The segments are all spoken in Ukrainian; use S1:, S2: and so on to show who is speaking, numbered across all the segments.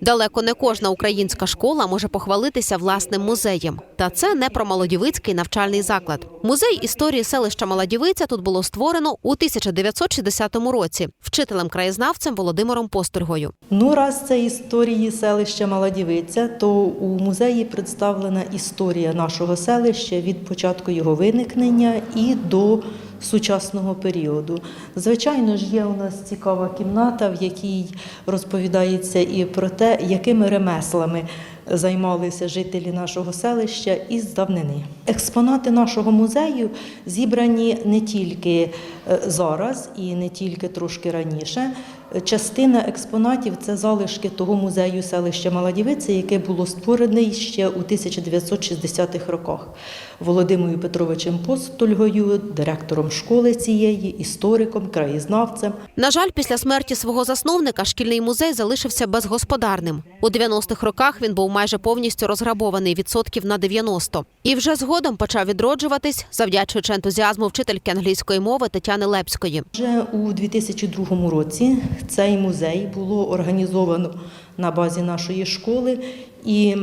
S1: Далеко не кожна українська школа може похвалитися власним музеєм. Та це не про Молодівицький навчальний заклад. Музей історії селища Молодівиця тут було створено у 1960 році вчителем-краєзнавцем Володимиром Постергою.
S2: Ну, раз це історії селища Маладівиця, то у музеї представлена історія нашого селища від початку його виникнення і до сучасного періоду. Звичайно ж, є у нас цікава кімната, в якій розповідається і про те, якими ремеслами займалися жителі нашого селища із давнини. Експонати нашого музею зібрані не тільки е, зараз і не тільки трошки раніше. Частина експонатів це залишки того музею селища Маладівиця, яке було створений ще у 1960-х роках Володимиром Петровичем Постольгою, директором школи цієї, істориком, краєзнавцем.
S1: На жаль, після смерті свого засновника шкільний музей залишився безгосподарним. У 90-х роках він був майже повністю розграбований відсотків на 90. І вже згодом почав відроджуватись, завдячуючи ентузіазму вчительки англійської мови Тетяни Лепської.
S2: Вже у 2002 році цей музей було організовано на базі нашої школи і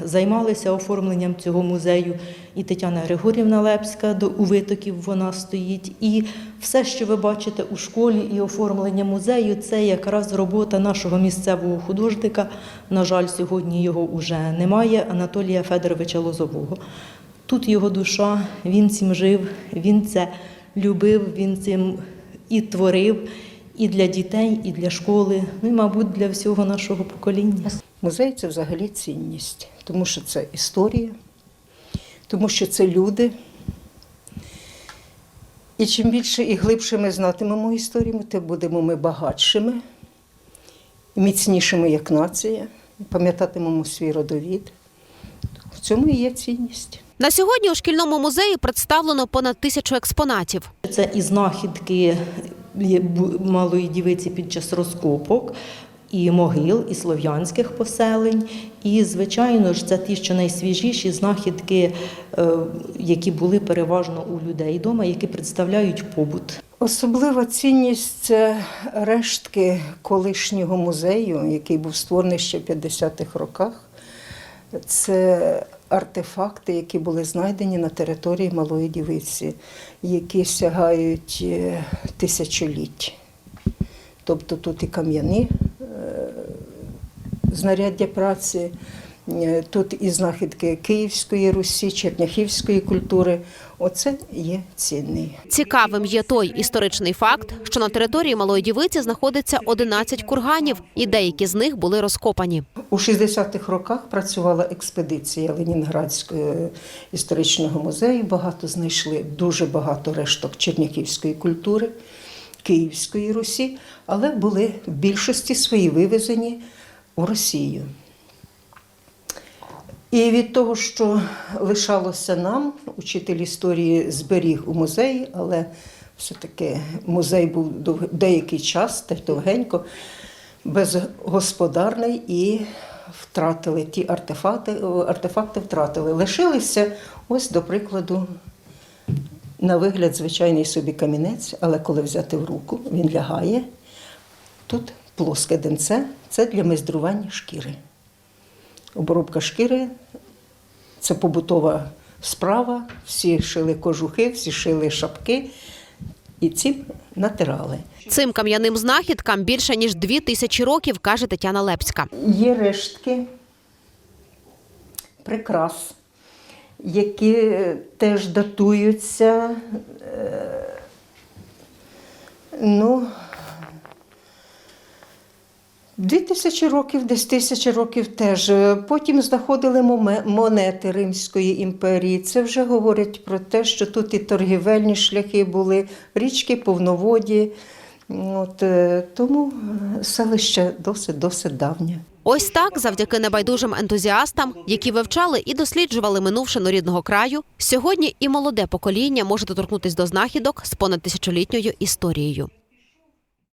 S2: займалися оформленням цього музею і Тетяна Григорівна Лепська до у витоків вона стоїть. І все, що ви бачите у школі, і оформлення музею, це якраз робота нашого місцевого художника. На жаль, сьогодні його вже немає. Анатолія Федоровича Лозового. Тут його душа, він цим жив, він це любив, він цим і творив і для дітей, і для школи, ну і, мабуть, для всього нашого покоління.
S3: Музей це взагалі цінність, тому що це історія, тому що це люди. І чим більше і глибше ми знатимемо історію, тим будемо ми багатшими, міцнішими як нація, пам'ятатимемо свій родовід. В цьому і є цінність.
S1: На сьогодні у шкільному музеї представлено понад тисячу експонатів.
S2: Це і знахідки малої дівиці під час розкопок, і могил, і слов'янських поселень. І, звичайно ж, це ті, що найсвіжіші знахідки, е, які були переважно у людей вдома, які представляють побут.
S3: Особлива цінність це рештки колишнього музею, який був створений ще в 50-х роках. Це артефакти, які були знайдені на території Малої Дівиці, які сягають е, тисячоліть. Тобто тут і кам'яні е, знаряддя праці, тут і знахідки Київської Русі, Черняхівської культури. Оце є цінний.
S1: Цікавим є той історичний факт, що на території Малої Дівиці знаходиться 11 курганів, і деякі з них були розкопані.
S3: У 60-х роках працювала експедиція Ленінградського історичного музею. Багато знайшли дуже багато решток черняківської культури, Київської Русі, але були в більшості свої вивезені у Росію. І від того, що лишалося нам, учитель історії зберіг у музеї, але все-таки музей був деякий час, та й довгенько, безгосподарний і втратили ті артефакти, артефакти втратили. Лишилися, ось, до прикладу, на вигляд звичайний собі камінець, але коли взяти в руку, він лягає. Тут плоске денце це для майстрування шкіри. Обробка шкіри це побутова справа. Всі шили кожухи, всі шили шапки і цим натирали.
S1: Цим кам'яним знахідкам більше ніж дві тисячі років, каже Тетяна Лепська.
S3: Є рештки прикрас, які е, теж датуються. е, Ну, Дві тисячі років, десь тисяча років теж. Потім знаходили монети Римської імперії. Це вже говорять про те, що тут і торгівельні шляхи були, річки повноводі. От, е, тому е, селище досить-досить давнє.
S1: Ось так, завдяки небайдужим ентузіастам, які вивчали і досліджували минувшину рідного краю, сьогодні і молоде покоління може доторкнутись до знахідок з понад тисячолітньою історією.